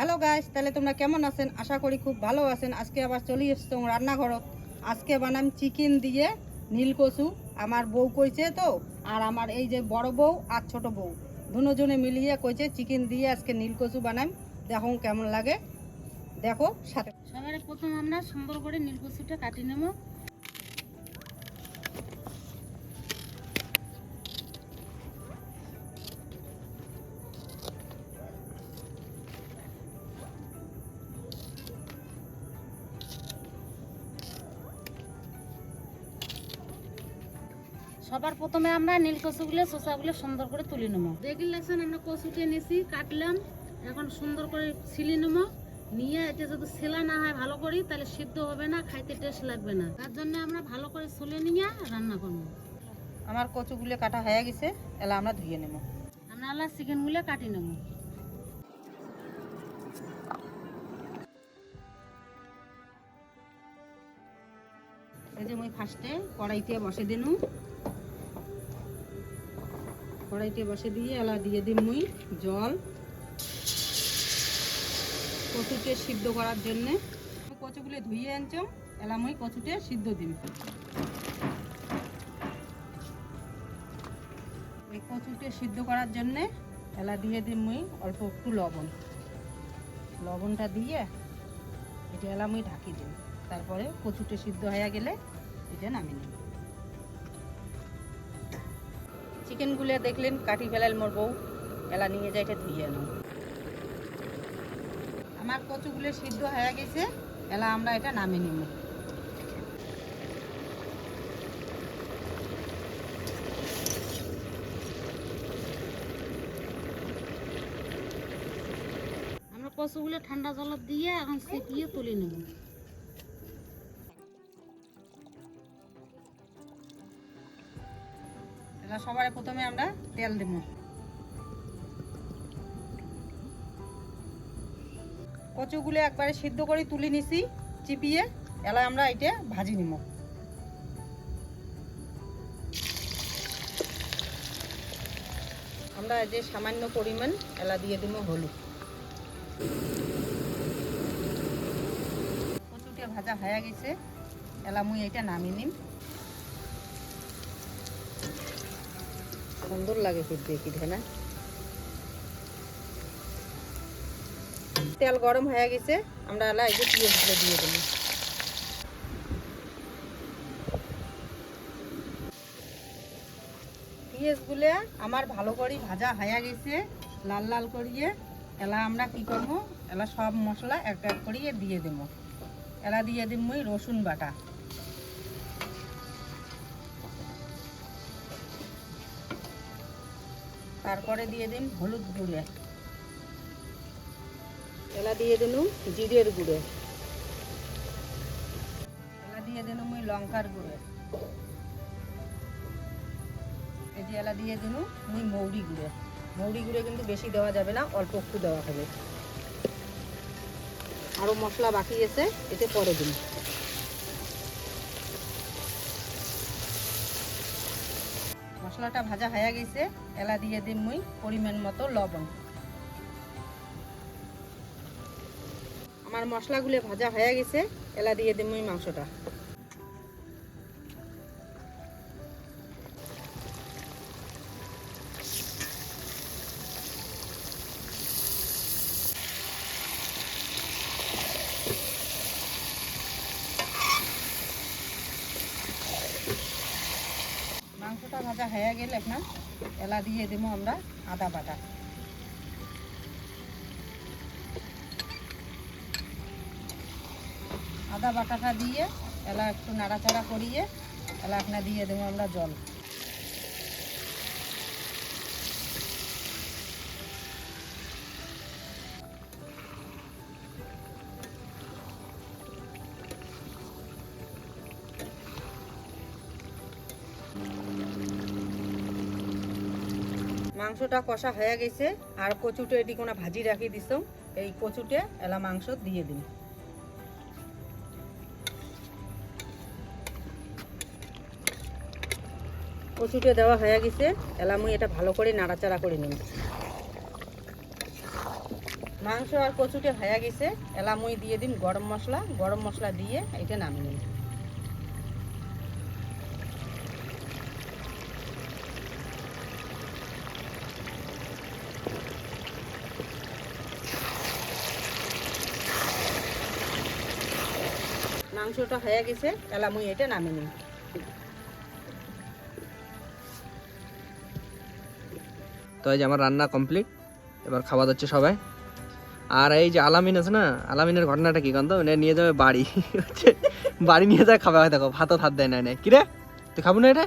Hello guys তাহলে তোমরা কেমন আছেন? আশা করি খুব ভালো আছেন। আজকে আবার চলে এসছো রান্নাঘরত। আজকে বানাম চিকেন দিয়ে নীল কচু। আমার বউ কইছে তো, আর আমার এই যে বড় বউ আর ছোট বউ। দুজনে মিলিয়ে কইছে চিকেন দিয়ে আজকে নীল কচু বানাম। দেখো কেমন লাগে। দেখো, সাথে সবার প্রথম আমরা সুন্দর করে নীলকুচিটা কাটি নেব। সবার প্রথমে আমরা নীল কচুগুলো শসাগুলো সুন্দর করে তুলে নেব। দেখি লাগছেন আমরা কচুটি এনেছি কাটলাম। এখন সুন্দর করে ছিলে নেব। নিয়ে এটা যদি সেলা না হয় ভালো করি তাহলে সিদ্ধ হবে না খাইতে টেস্ট লাগবে না। তার জন্য আমরা ভালো করে ছুলে নিয়ে রান্না করব। আমার কচুগুলো কাটা হয়ে গেছে এলা আমরা ধুয়ে নেব। আমরা আলা চিকেনগুলো কাটি নেব। এই যে মুই ফার্স্টে কড়াইতে বসে দিনু। কড়াইতে বসে দিয়ে এলা দিয়ে দিন মুই জল। কচুকে সিদ্ধ করার জন্যে। কচুগুলো ধুয়ে আনছম এলা মুই কচুতে সিদ্ধ দিন এই কচুতে সিদ্ধ করার জন্যে এলা দিয়ে দিন মুই অল্প একটু লবণ। লবণটা দিয়ে এটা এলা মুই ঢাকি দিন তারপরে কচুটা সিদ্ধ হয়ে গেলে এটা নামিয়ে নিন চিকেনগুলো দেখলেন কাটি ফেলাল মোর বউ। এলা নিয়ে যাই, এটা ধুয়ে নাও আমার কচুগুলো সিদ্ধ হয়ে গেছে, এলা আমরা এটা নামিয়ে নিব আমরা কচুগুলো ঠান্ডা জল দিয়ে এখন সেকিয়ে তুলে নেব। সবার প্রথমে আমরা তেল দেব। কচুগুলো একবারে সিদ্ধ করে তুলে নিছি, চিপিয়ে এলা আমরা এটা ভাজি নিব। আমরা যে সামান্য পরিমাণ এলা দিয়ে দিব হলুদ। কচুটা ভাজা হয়ে গেছে এলা মুই এটা নামিয়ে নিম সুন্দর লাগে খুব দেখি, তাই না? তেল গরম হয়ে গেছে, আমরা এলা এই যে দিয়ে দেবো। পেঁয়াজগুলো আমার ভালো করে ভাজা হয়ে গেছে, লাল লাল করিয়ে। এলা আমরা কি করব? এলা সব মশলা এক এক করিয়ে দিয়ে দেবো। এলা দিয়ে দিব রসুন বাটা। তারপরে দিয়ে দিন হলুদ গুঁড়ে। এলা দিয়ে দিন জিরের গুঁড়ে। এলা দিয়ে দিন মুই লঙ্কার গুঁড়ে। এই যে এলা দিয়ে দিন মুই মৌরি গুঁড়ে। মৌরি গুঁড়ে কিন্তু বেশি দেওয়া যাবে না অল্প একটু দেওয়া হবে। আরও মশলা বাকি আছে এতে পরে দিন। মশলাটা ভাজা হয়ে গেছে, এলা দিয়ে দিন মুই পরিমাণ মতো লবণ। আমার মশলাগুলো ভাজা হয়ে গেছে, এলা দিয়ে দিন মুই মাংসটা। মাংসটা ভাজা হয়ে গেলে আপনার এলা দিয়ে দেবো আমরা আদা বাটা। আদা বাটাটা দিয়ে এলা একটু নাড়াচাড়া করিয়ে এলা আপনার দিয়ে দেবো আমরা জল। মাংসটা কষা হয়ে গেছে। আর কচুটে এটি কোনো ভাজি রাখি দিস এই কচুটে এলা মাংস দিয়ে দিন কচুটে দেওয়া হয়ে গেছে। এলা মুই এটা ভালো করে নাড়াচাড়া করে নিন মাংস আর কচুটে হয়ে গেছে। এলা মুই দিয়ে দিন গরম মশলা। গরম মশলা দিয়ে এটা নামিয়ে নিন মাংসটা হয়ে গেছে এলা মুই এটা নামিয়ে নিন তো এই যে আমার রান্না কমপ্লিট, এবার খাওয়া যাচ্ছে সবাই। আর এই যে আলামিন আছে না, আলামিনের ঘটনাটা কি কান্ত নিয়ে যাবে বাড়ি। বাড়ি নিয়ে যায় খাবে দেখো, ভাতও থাত দেয় না এনে। কিরে তুই খাব না এটা?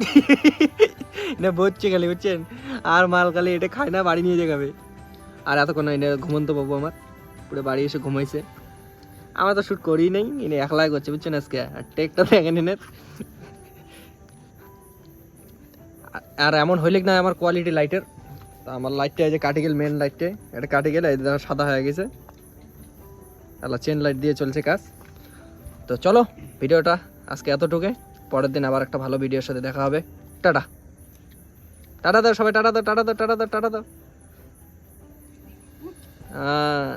না বলছে খালি, বুঝছেন? আর মাল খালি এটা খায় না, বাড়ি নিয়ে যে খাবে আর এতক্ষণ এনে ঘুমন্ত পাবো আমার, পুরো বাড়ি এসে ঘুমাইছে। আমার তো শ্যুট করি নাই ইনি একলাই করছে, বুঝছেন আজকে? আর টেকটা দেখেন এনে আর এমন হইলে না আমার কোয়ালিটি লাইটের তা আমার লাইটটা এই যে কাটি গেল মেন লাইটটা এটা কাটি গেলে সাদা হয়ে গেছে। আল্লাহ চেন লাইট দিয়ে চলছে কাজ। তো চলো, ভিডিওটা আজকে এতটুকু। পরের দিন আবার একটা ভালো ভিডিওর সাথে দেখা হবে। টাটা। টাটা দাও সবাই টাটা দাও টাটা দাও টাটা দাও টাটা দাও। আহ।